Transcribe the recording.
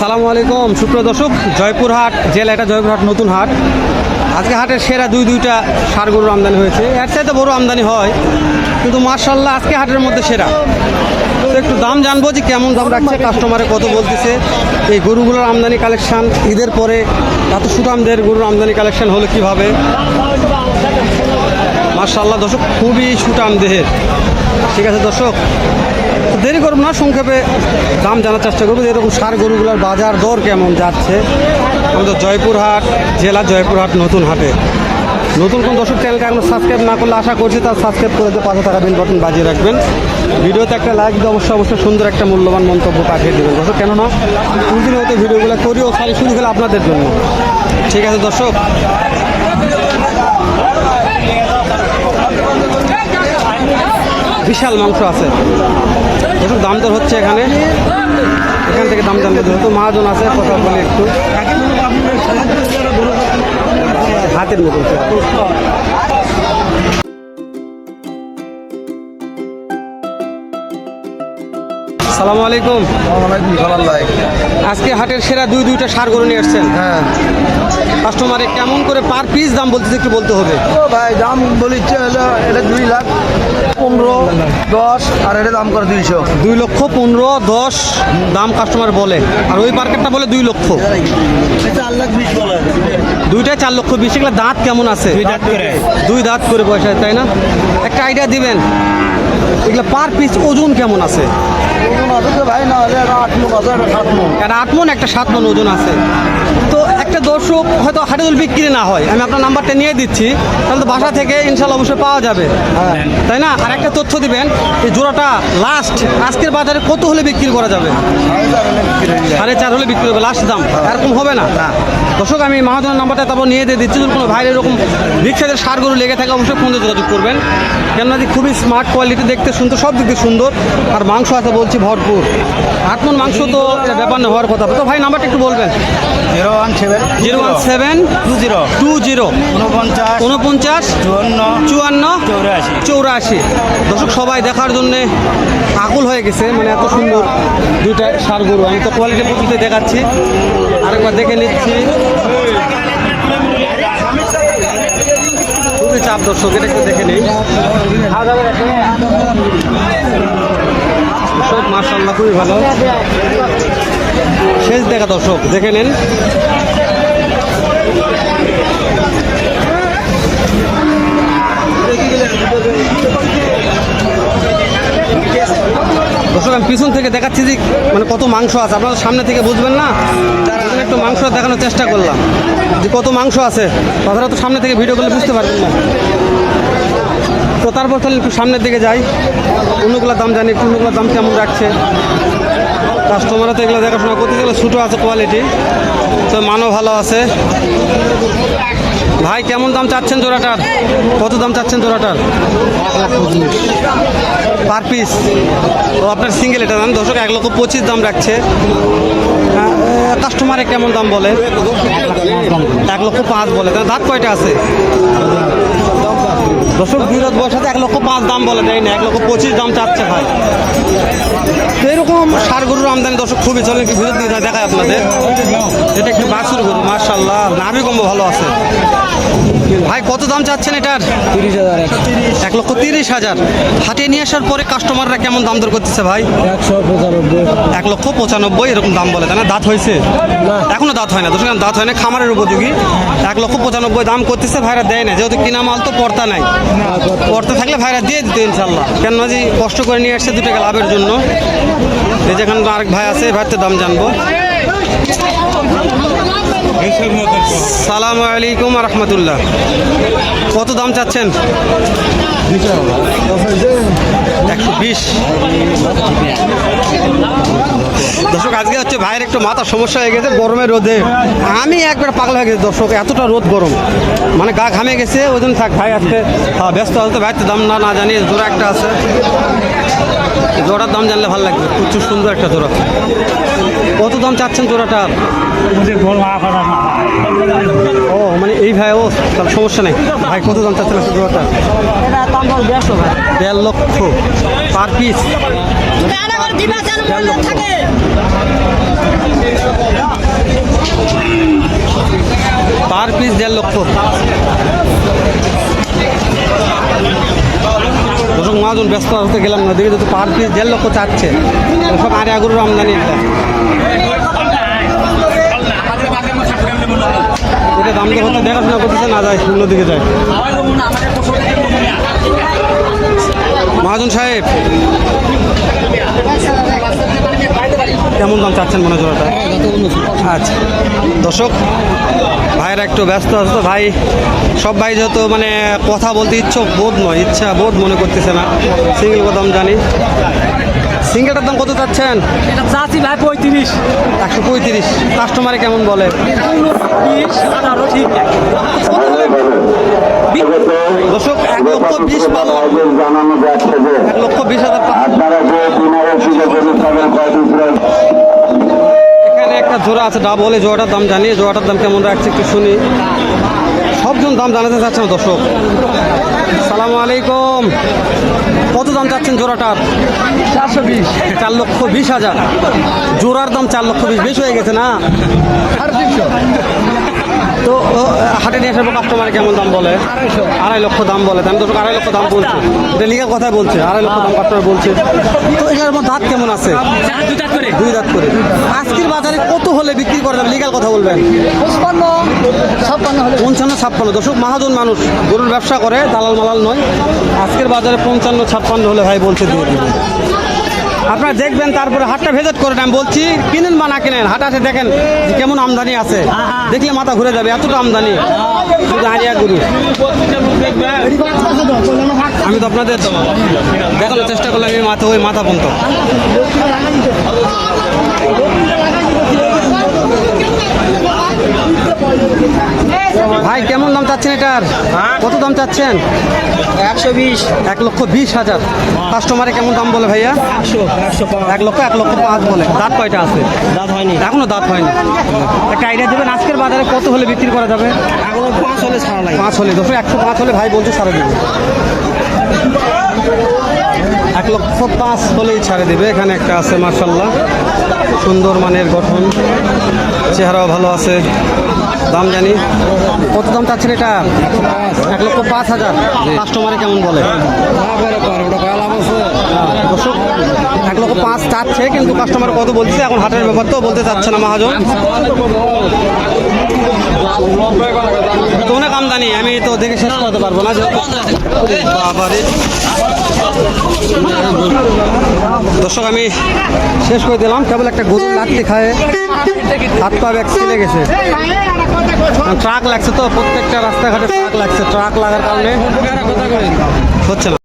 সালামু আলাইকুম, সুপ্রিয় দর্শক, জয়পুরহাট জেলা, এটা জয়পুরহাট নতুন হাট। আজকে হাটের সেরা দুই দুইটা সার গরুর আমদানি হয়েছে। এর চাইতে বড় আমদানি হয়, কিন্তু মার্শাল্লাহ আজকে হাটের মধ্যে সেরা। তো একটু দাম জানব যে কেমন দাম রাখছে কাস্টমারে কত বলতেছে। এই গরুগুলোর আমদানি কালেকশন ঈদের পরে এত সুটামদের গরুর আমদানি কালেকশন হলো কীভাবে? মার্শাল্লাহ দর্শক, খুবই সুটাম দেহের ঠিক আছে দর্শক দেরি করব না, সংক্ষেপে দাম জানার চেষ্টা করব যে এরকম সার গরুগুলোর বাজার দর কেমন যাচ্ছে। আমাদের জয়পুরহাট জেলা জয়পুরহাট নতুন হাটে। নতুন কোন দর্শক চ্যানেলকে এখনও সাবস্ক্রাইব না করলে আশা করছি তার সাবস্ক্রাইব করে দিয়ে পাশে থাকা বেল বাটন বাজিয়ে রাখবেন। ভিডিওতে একটা লাইক দিয়ে অবশ্যই অবশ্যই সুন্দর একটা মূল্যবান মন্তব্য পাঠিয়ে দেবেন। দর্শক, কেননা প্রতিনিয়ত ভিডিওগুলো করি ও খালি শুধু খেলে আপনাদের জন্য। ঠিক আছে, দর্শক। বিশাল মাংস আছে। একটু দাম দর হচ্ছে এখানে। এখান থেকে দাম দাম যেহেতু মহাজন আছে, কথা বলি একটু। হাতের মতন সালামু আলাইকুম। ভাই। আজকে হাটের সেরা দুই দুইটা সার গরু নিয়ে এসছেন হ্যাঁ। কাস্টমারে কেমন করে পার পিস দাম বলতেছে একটু বলতে হবে। ও ভাই দাম বলিচ্ছে হলো এটা দুই লাখ পনেরো দশ আর এটা দাম করে দুইশো। দুই লক্ষ পনেরো দশ দাম কাস্টমার বলে। আর ওই পার্কেটটা বলে দুই লক্ষ। চার লাখ দুইটায় চার লক্ষ বিশ। এগুলো দাঁত কেমন আছে? দুই দাঁত করে। পয়সা তাই না? একটা আইডিয়া দিবেন। এগুলো পার পিস ওজন কেমন আছে? সাত মন একটা আট মন একটা সাত মন ওজন আছে। তো একটা দর্শক হয়তো হাটে বিক্রি না হয়। আমি আপনার নাম্বারটা নিয়ে দিচ্ছি। তাহলে তো বাসা থেকে ইনশাল্লাহ অবশ্যই পাওয়া যাবে। তাই না? আর তথ্য দিবেন, এই জোড়াটা লাস্ট আজকের বাজারে কত হলে বিক্রি করা যাবে? সাড়ে চার হলে বিক্রি হবে। লাস্ট দাম। এরকম হবে না। দর্শক আমি মহাজনের নাম্বারটা তারপর নিয়ে দিয়ে দিচ্ছি। যদি কোনো ভাইয়ের এরকম রিক্সাদের সার গরু লেগে থাকে অবশ্যই ফোনে যোগাযোগ করবেন। কেননা যে খুবই স্মার্ট কোয়ালিটি দেখতে সুন্দর সব দিক দিয়ে সুন্দর। আর মাংস আছে বলছি ভরপুর। আট মন মাংস তো ব্যাপার না হওয়ার কথা। তো ভাই নাম্বারটা একটু বলবেন? Zero one seven zero one seven two zero two zero উনপঞ্চাশ উনপঞ্চাশ চুয়ান্ন চুয়ান্ন চৌরাশি। চৌরাশি। দর্শক সবাই দেখার জন্যে আকুল হয়ে গেছে মানে এত সুন্দর দুইটা সার গরু। আমি তো কোয়ালিটি দেখাচ্ছি। আরেকবার দেখে নিচ্ছি। খুবই চাপ দর্শক, এটা একটু দেখে নিই। মার্শাল্লাহ খুবই ভালো। শেষ দেখা দর্শক, দেখে নেন। আমি পিছন থেকে দেখাচ্ছি যে মানে কত মাংস আছে। আপনারা সামনে থেকে বুঝবেন না। একটু মাংস দেখানোর চেষ্টা করলাম। যে কত মাংস আছে। তাছাড়া তো সামনে থেকে ভিডিও করলে বুঝতে পারবেন না। তো তারপর তাহলে একটু সামনের দিকে যাই। অন্যগুলোর দাম জানি অন্যগুলোর দাম কেমন রাখছে কাস্টমাররা তো এগুলো দেখাশোনা করতে গেলে ছোটো আছে কোয়ালিটি তো মানও ভালো আছে। ভাই, কেমন দাম চাচ্ছেন জোড়াটার? কত দাম চাচ্ছেন জোড়াটার? Per piece. ও, আপনার সিঙ্গেল এটা দাম দর্শক, এক লক্ষ পঁচিশ দাম রাখছে। কাস্টমারে কেমন দাম বলে? এক লক্ষ পাঁচ বলে। দাঁত কয়টা আছে? দর্শক দুই রাত বয়সাতে এক লক্ষ পাঁচ দাম বলে দেয় না? এক লক্ষ পঁচিশ দাম চাচ্ছে ভাই। তো এরকম সার গরুর আমদানি দর্শক খুবই চলে। ভিতর দিয়ে দেখায় আপনাদের। এটা একটু বাছুর গরু মার্শাল্লাহ নাভি কম্ব ভালো আছে। ভাই কত দাম চাচ্ছেন এটার? তিরিশ হাজার। এক লক্ষ তিরিশ হাজার। হাটে নিয়ে আসার পরে কাস্টমাররা কেমন দাম দর করতেছে ভাই? একশো পঁচানব্বই। এক লক্ষ পঁচানব্বই এরকম দাম বলে তাই না? দাঁত হয়েছে। এখনও দাঁত হয় না দর্শক দাঁত হয় না খামারের উপযোগী। এক লক্ষ পঁচানব্বই দাম করতেছে ভাইরা দেয় না যেহেতু কিনা মাল তো পর্তা নাই। পর্তা থাকলে ভাইরা দিয়ে দিত ইনশাল্লাহ কেন যে কষ্ট করে নিয়ে আসছে দু টাকা লাভের জন্য। এই যেখানে আরেক ভাই আছে ভাইয়ের দাম জানব। সালাম আলাইকুম রহমতুল্লাহ। কত দাম চাচ্ছেন? একশো বিশ। দর্শক, আজকে হচ্ছে ভাইয়ের একটু মাথা সমস্যা হয়ে গেছে গরমের রোদে। আমি একবার পাগল হয়ে গেছি, দর্শক, এতটা রোদ গরম। মানে গা ঘামে গেছে, ওই জন্য থাক, ভাই আজকে ব্যস্ত আছে তো, ভাই তো দাম না না জানি, জোড়া একটা আছে। জোড়ার দাম জানলে ভালো লাগবে, প্রচুর সুন্দর একটা জোড়া। কত দাম চাচ্ছেন জোড়াটার ও মানে এই ভাই ও তাহলে সমস্যা নেই। ভাই কত দাম চাচ্ছেন জোড়াটা? দেড় লক্ষ পার পিস। পার পিস দেড় লক্ষ। মহাজন ব্যস্ত হতে গেলাম না, দেখি তো পার পিস দেড় লক্ষ চাচ্ছে। সব আরে আগুর আমদানি এটা। এটা দাম দেখতে দেখাশোনা করতেছে, না যায় শূন্য দিকে যায়। মহাজন সাহেব কেমন দাম চাচ্ছেন মনে জোড়াটা? আচ্ছা। দর্শক, ভাইয়েরা একটু ব্যস্ত আছে ভাই। সব ভাই যেহেতু মানে কথা বলতে ইচ্ছুক, বোধ নয়, ইচ্ছা বোধ মনে করতেছে না। সিঙ্গেল কথা জানি। সিঙ্গেলটার দাম কত চাচ্ছেন? চাষি ভাই পঁয়ত্রিশ। একশো পঁয়ত্রিশ। কাস্টমারে কেমন বলে? দর্শক এক লক্ষ বিশ লক্ষ বিশ হাজার এখানে একটা জোড়া আছে ডাবল এই জোড়াটার দাম জানি এই জোড়াটার দাম কেমন রাখছে একটু শুনি। সবজন দাম জানাতে চাচ্ছে না দর্শক। সালামু আলাইকুম। কত দাম চাচ্ছেন জোড়াটার চারশো বিশ। চার লক্ষ বিশ হাজার। জোড়ার দাম চার লক্ষ বিশ। বেশি হয়ে গেছে না? তো হাটে নিয়ে আসার পর কাস্টমার কেমন দাম বলে? আড়াই লক্ষ দাম বলে। আমি দর্শক আড়াই লক্ষ দাম বলছে। এটা লিগাল বলছে। আড়াই লক্ষ দাম কাস্টমার বলছে। তো এটার দাঁত কেমন আছে? দুই দাঁত করে। আজকের বাজারে কত হলে বিক্রি করে যাবে? লিগাল কথা বলবেন। পঞ্চান্ন ছাপ্পান্ন। দর্শক মহাজন মানুষ গরুর ব্যবসা করে দালাল মালাল নয়। আজকের বাজারে পঞ্চান্ন ছাপ্পান্ন হলে ভাই বলছে দিয়ে দিবে আপনারা দেখবেন, তারপরে হাটটা ভেজেট করেন, আমি বলছি, কিনেন বা না কিনেন হাটাতে দেখেন কেমন আমদানি আছে। দেখলে মাথা ঘুরে যাবে, এতটা আমদানি। আরিয়া গুরু। আমি তো আপনাদের দেখানোর চেষ্টা করলাম আমি মাথা, ওই মাথা পর্যন্ত। ভাই কেমন দাম চাচ্ছেন এটার? কত দাম চাচ্ছেন? একশো বিশ। এক লক্ষ বিশ হাজার। কাস্টমারে কেমন দাম বলে ভাইয়া? এক লক্ষ এক লক্ষ পাঁচ বলে। দাঁত কয়টা আছে? দাঁত হয়নি। এখনও দাঁত হয়নি। একটা আইডিয়া দেবেন আজকের বাজারে কত হলে বিক্রি করা যাবে? পাঁচ হলে ছাড়া পাঁচ হলে দুশো একশো পাঁচ হলে ভাই বলছে ছাড়ে দেবে। এক লক্ষ পাঁচ হলেই ছাড়ে দেবে। এখানে একটা আছে মার্শাল্লাহ সুন্দর মানের গঠন। চেহারাও ভালো আছে। দাম জানি। কত দাম চাচ্ছেন এটা? এক লক্ষ পাঁচ হাজার। কাস্টমারে কেমন বলে দর্শক এক লক্ষ পাঁচ চাচ্ছে, কিন্তু কাস্টমার কত বলছে, এখন হাটের ব্যাপার তো বলতে চাচ্ছে না মহাজন। তো অনেক আমদানি আমি তো দেখে শেষ করতে পারব না দর্শক, আমি শেষ করে দিলাম। কেবল একটা গরু লাত্তি খায়। হাত পা ব্যাগ ছিলে গেছে। ট্রাক লাগছে তো, প্রত্যেকটা রাস্তাঘাটে ট্রাক লাগছে ট্রাক লাগার কারণে হচ্ছে না।